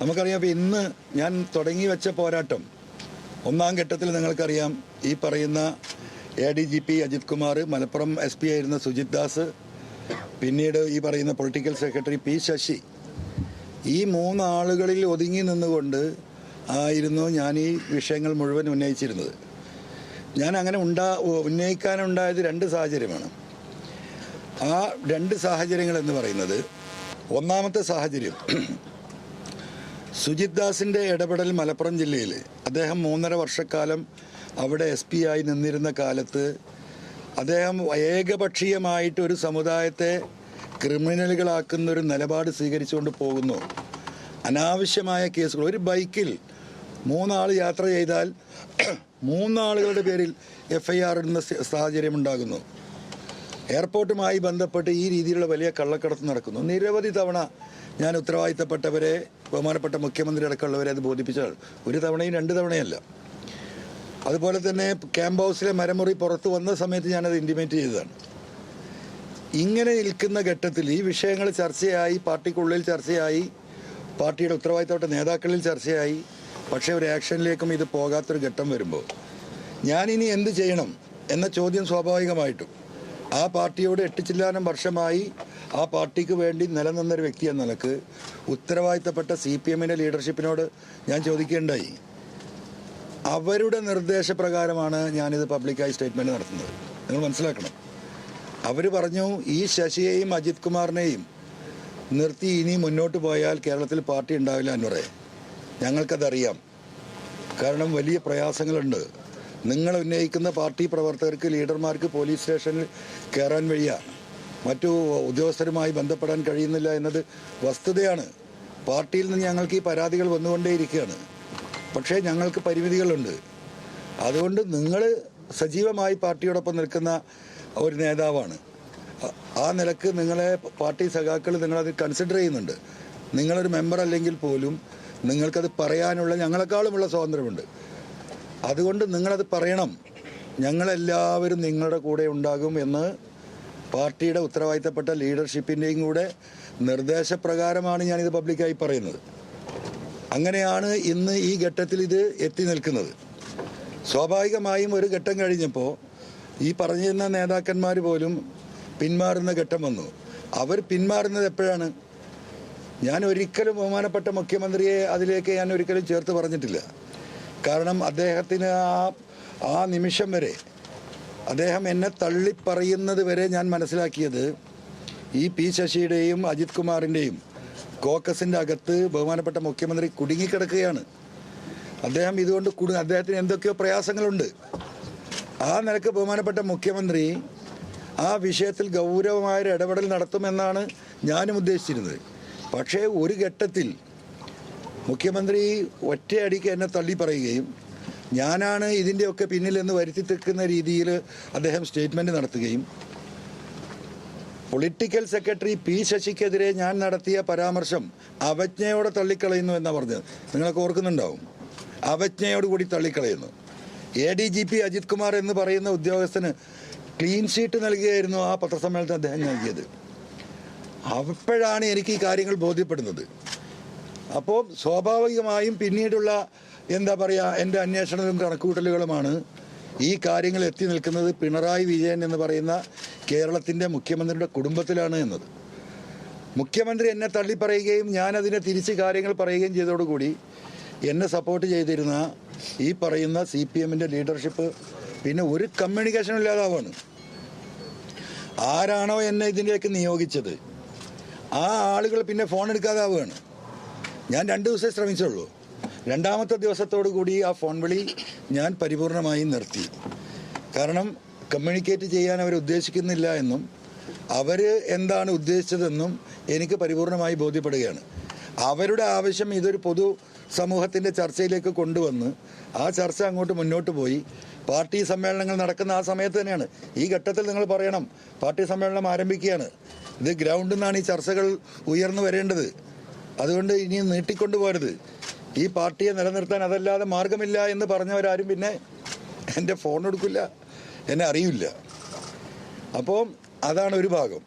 നമുക്കറിയാം ഇന്ന് ഞാൻ തുടങ്ങി വെച്ച പോരാട്ടം ഒന്നാം ഘട്ടത്തിൽ നിങ്ങൾക്കറിയാം ഈ പറയുന്ന A D G P Ajith Kumar Malappuram S P ആയിരുന്ന സുജിത് ദാസ് പിന്നീട് ഈ പറയുന്ന പൊളിറ്റിക്കൽ സെക്രട്ടറി പി ശശി. ഈ മൂന്നാളുകളിൽ ഒതുങ്ങി നിന്നുകൊണ്ട് ആയിരുന്നു ഞാൻ ഈ വിഷയങ്ങൾ മുഴുവൻ ഉന്നയിച്ചിരുന്നത്. ഞാൻ അങ്ങനെ ഉണ്ടാ ഉന്നയിക്കാനുണ്ടായത് രണ്ട് സാഹചര്യമാണ്. ആ രണ്ട് സാഹചര്യങ്ങൾ എന്ന് പറയുന്നത് ഒന്നാമത്തെ സാഹചര്യം സുജിത് ദാസിന്റെ ഇടപെടൽ മലപ്പുറം ജില്ലയിൽ. അദ്ദേഹം മൂന്നര വർഷക്കാലം അവിടെ എസ് പി ആയി നിന്നിരുന്ന കാലത്ത് അദ്ദേഹം ഏകപക്ഷീയമായിട്ട് ഒരു സമുദായത്തെ ക്രിമിനലുകളാക്കുന്ന ഒരു നിലപാട് സ്വീകരിച്ചുകൊണ്ട് പോകുന്നു. അനാവശ്യമായ കേസുകൾ. ഒരു ബൈക്കിൽ മൂന്നാൾ യാത്ര ചെയ്താൽ മൂന്നാളുകളുടെ പേരിൽ എഫ് ഐ ആർ ഇടുന്ന സാഹചര്യം ഉണ്ടാകുന്നു. എയർപോർട്ടുമായി ബന്ധപ്പെട്ട് ഈ രീതിയിലുള്ള വലിയ കള്ളക്കടത്ത് നടക്കുന്നു. നിരവധി തവണ ഞാൻ ഉത്തരവാദിത്തപ്പെട്ടവരെ ബഹുമാനപ്പെട്ട മുഖ്യമന്ത്രി അടക്കമുള്ളവരെ അത് ബോധിപ്പിച്ചാൽ ഒരു തവണയും രണ്ട് തവണയല്ല. അതുപോലെ തന്നെ ക്യാമ്പ് ഹൗസിലെ മരമുറി പുറത്തു വന്ന സമയത്ത് ഞാനത് ഇന്റിമേറ്റ് ചെയ്തതാണ്. ഇങ്ങനെ നിൽക്കുന്ന ഘട്ടത്തിൽ ഈ വിഷയങ്ങൾ ചർച്ചയായി പാർട്ടിക്കുള്ളിൽ ചർച്ചയായി പാർട്ടിയുടെ ഉത്തരവാദിത്തപ്പെട്ട നേതാക്കളിൽ ചർച്ചയായി പക്ഷേ ഒരു ആക്ഷനിലേക്കും ഇത് പോകാത്തൊരു ഘട്ടം വരുമ്പോൾ ഞാനിനി എന്ത് ചെയ്യണം എന്ന ചോദ്യം സ്വാഭാവികമായിട്ടും ആ പാർട്ടിയോട് എട്ട് ചില്ലാനം വർഷമായി ആ പാർട്ടിക്ക് വേണ്ടി നിലനിന്നൊരു വ്യക്തി എന്ന നിലയ്ക്ക് ഉത്തരവാദിത്തപ്പെട്ട സി പി എമ്മിന്റെ ലീഡർഷിപ്പിനോട് ഞാൻ ചോദിക്കേണ്ടായി. അവരുടെ നിർദ്ദേശപ്രകാരമാണ് ഞാനിത് പബ്ലിക്കായി സ്റ്റേറ്റ്മെന്റ് നടത്തുന്നത്. നിങ്ങൾ മനസ്സിലാക്കണം. അവർ പറഞ്ഞു ഈ ശശിയെയും അജിത് കുമാറിനെയും നിർത്തി ഇനി മുന്നോട്ട് പോയാൽ കേരളത്തിൽ പാർട്ടി ഉണ്ടാവില്ല എന്ന് പറയാം. ഞങ്ങൾക്കതറിയാം. കാരണം വലിയ പ്രയാസങ്ങളുണ്ട്. നിങ്ങൾ ഉന്നയിക്കുന്ന പാർട്ടി പ്രവർത്തകർക്ക് ലീഡർമാർക്ക് പോലീസ് സ്റ്റേഷനിൽ കയറാൻ വഴിയ മറ്റു ഉദ്യോഗസ്ഥരുമായി ബന്ധപ്പെടാൻ കഴിയുന്നില്ല എന്നത് വസ്തുതയാണ്. പാർട്ടിയിൽ നിന്ന് ഞങ്ങൾക്ക് ഈ പരാതികൾ വന്നുകൊണ്ടേയിരിക്കുകയാണ്. പക്ഷേ ഞങ്ങൾക്ക് പരിമിതികളുണ്ട്. അതുകൊണ്ട് നിങ്ങൾ സജീവമായി പാർട്ടിയോടൊപ്പം നിൽക്കുന്ന ഒരു നേതാവാണ്. ആ നിലയ്ക്ക് നിങ്ങളെ പാർട്ടി സഖാക്കൾ നിങ്ങളത് കൺസിഡർ ചെയ്യുന്നുണ്ട്. നിങ്ങളൊരു മെമ്പർ അല്ലെങ്കിൽ പോലും നിങ്ങൾക്കത് പറയാനുള്ള ഞങ്ങളെക്കാളുമുള്ള സ്വാതന്ത്ര്യമുണ്ട്. അതുകൊണ്ട് നിങ്ങളത് പറയണം. ഞങ്ങളെല്ലാവരും നിങ്ങളുടെ കൂടെ ഉണ്ടാകും എന്ന് പാർട്ടിയുടെ ഉത്തരവാദിത്തപ്പെട്ട ലീഡർഷിപ്പിന്റെയും കൂടെ നിർദ്ദേശപ്രകാരമാണ് ഞാനിത് പബ്ലിക്കായി പറയുന്നത്. അങ്ങനെയാണ് ഇന്ന് ഈ ഘട്ടത്തിൽ ഇത് എത്തി നിൽക്കുന്നത്. സ്വാഭാവികമായും ഒരു ഘട്ടം കഴിഞ്ഞപ്പോൾ ഈ പറഞ്ഞിരുന്ന നേതാക്കന്മാർ പോലും പിന്മാറുന്ന ഘട്ടം വന്നു. അവർ പിന്മാറുന്നത് എപ്പോഴാണ്? ഞാൻ ഒരിക്കലും ബഹുമാനപ്പെട്ട മുഖ്യമന്ത്രിയെ അതിലേക്ക് ഞാൻ ഒരിക്കലും ചേർത്ത് പറഞ്ഞിട്ടില്ല. കാരണം അദ്ദേഹത്തിന് ആ ആ നിമിഷം വരെ അദ്ദേഹം എന്നെ തള്ളിപ്പറയുന്നത് വരെ ഞാൻ മനസ്സിലാക്കിയത് ഈ പി ശശിയുടെയും അജിത് കുമാറിന്റെയും കോക്കസിന്റെ അകത്ത് ബഹുമാനപ്പെട്ട മുഖ്യമന്ത്രി കുടുങ്ങിക്കിടക്കുകയാണ്. അദ്ദേഹം ഇതുകൊണ്ട് കുടു അദ്ദേഹത്തിന് എന്തൊക്കെയോ പ്രയാസങ്ങളുണ്ട്. ആ നിലയ്ക്ക് ബഹുമാനപ്പെട്ട മുഖ്യമന്ത്രി ആ വിഷയത്തിൽ ഗൗരവമായൊരു ഇടപെടൽ നടത്തുമെന്നാണ് ഞാനും ഉദ്ദേശിച്ചിരുന്നത്. പക്ഷേ ഒരു ഘട്ടത്തിൽ മുഖ്യമന്ത്രി ഒറ്റയടിക്ക് എന്നെ തള്ളി പറയുകയും ഞാനാണ് ഇതിന്റെയൊക്കെ പിന്നിലെന്ന് വരുത്തി തെക്കുന്ന രീതിയിൽ അദ്ദേഹം സ്റ്റേറ്റ്മെന്റ് നടത്തുകയും പൊളിറ്റിക്കൽ സെക്രട്ടറി പി ശശിക്കെതിരെ ഞാൻ നടത്തിയ പരാമർശം അവജ്ഞയോടെ തള്ളിക്കളയുന്നു എന്നാണ് പറഞ്ഞത്. നിങ്ങളൊക്കെ ഓർക്കുന്നുണ്ടാവും. അവജ്ഞയോടുകൂടി തള്ളിക്കളയുന്നു. A D G P Ajith Kumar എന്ന് പറയുന്ന ഉദ്യോഗസ്ഥന് ക്ലീൻ ഷീറ്റ് നൽകുകയായിരുന്നു ആ പത്രസമ്മേളനത്തിൽ അദ്ദേഹം നൽകിയത്. അപ്പോഴാണ് എനിക്ക് ഈ കാര്യങ്ങൾ ബോധ്യപ്പെടുന്നത്. അപ്പോൾ സ്വാഭാവികമായും പിന്നീടുള്ള എന്താ പറയുക എന്റെ അന്വേഷണവും കണക്കുകൂട്ടലുകളുമാണ് ഈ കാര്യങ്ങൾ എത്തി നിൽക്കുന്നത് പിണറായി വിജയൻ എന്ന് പറയുന്ന കേരളത്തിന്റെ മുഖ്യമന്ത്രിയുടെ കുടുംബത്തിലാണ് എന്നത്. മുഖ്യമന്ത്രി എന്നെ തള്ളിപ്പറയുകയും ഞാനതിനെ തിരിച്ച് കാര്യങ്ങൾ പറയുകയും ചെയ്തതോടുകൂടി എന്നെ സപ്പോർട്ട് ചെയ്തിരുന്ന ഈ പറയുന്ന സി പി എമ്മിന്റെ ലീഡർഷിപ്പ് പിന്നെ ഒരു കമ്മ്യൂണിക്കേഷൻ ഇല്ലാതാവാണ്. ആരാണോ എന്നെ ഇതിന്റെയൊക്കെ നിയോഗിച്ചത്? ആ ആളുകൾ പിന്നെ ഫോൺ എടുക്കാതാവുകയാണ് ഞാൻ രണ്ട് ദിവസമേ ശ്രമിച്ചുള്ളൂ. രണ്ടാമത്തെ ദിവസത്തോടു കൂടി ആ ഫോൺ വിളി ഞാൻ പരിപൂർണമായി നിർത്തി. കാരണം കമ്മ്യൂണിക്കേറ്റ് ചെയ്യാൻ അവർ ഉദ്ദേശിക്കുന്നില്ല എന്നും അവർ എന്താണ് ഉദ്ദേശിച്ചതെന്നും എനിക്ക് പരിപൂർണമായി ബോധ്യപ്പെടുകയാണ്. അവരുടെ ആവശ്യം ഇതൊരു പൊതു സമൂഹത്തിന്റെ ചർച്ചയിലേക്ക് കൊണ്ടുവന്ന് ആ ചർച്ച അങ്ങോട്ട് മുന്നോട്ട് പോയി. പാർട്ടി സമ്മേളനങ്ങൾ നടക്കുന്ന ആ സമയത്ത് തന്നെയാണ്. ഈ ഘട്ടത്തിൽ നിങ്ങൾ പറയണം പാർട്ടി സമ്മേളനം ആരംഭിക്കുകയാണ്. ഇത് ഗ്രൗണ്ടിൽ നിന്നാണ് ഈ ചർച്ചകൾ ഉയർന്നു വരേണ്ടത്. അതുകൊണ്ട് ഇനി നീട്ടിക്കൊണ്ടു പോരുത്. ഈ പാർട്ടിയെ നിലനിർത്താൻ അതല്ലാതെ മാർഗമില്ല എന്ന് പറഞ്ഞവരാരും പിന്നെ എന്റെ ഫോൺ എടുക്കില്ല. എന്നെ അറിയില്ല. അപ്പോൾ അതാണ് ഒരു ഭാഗം.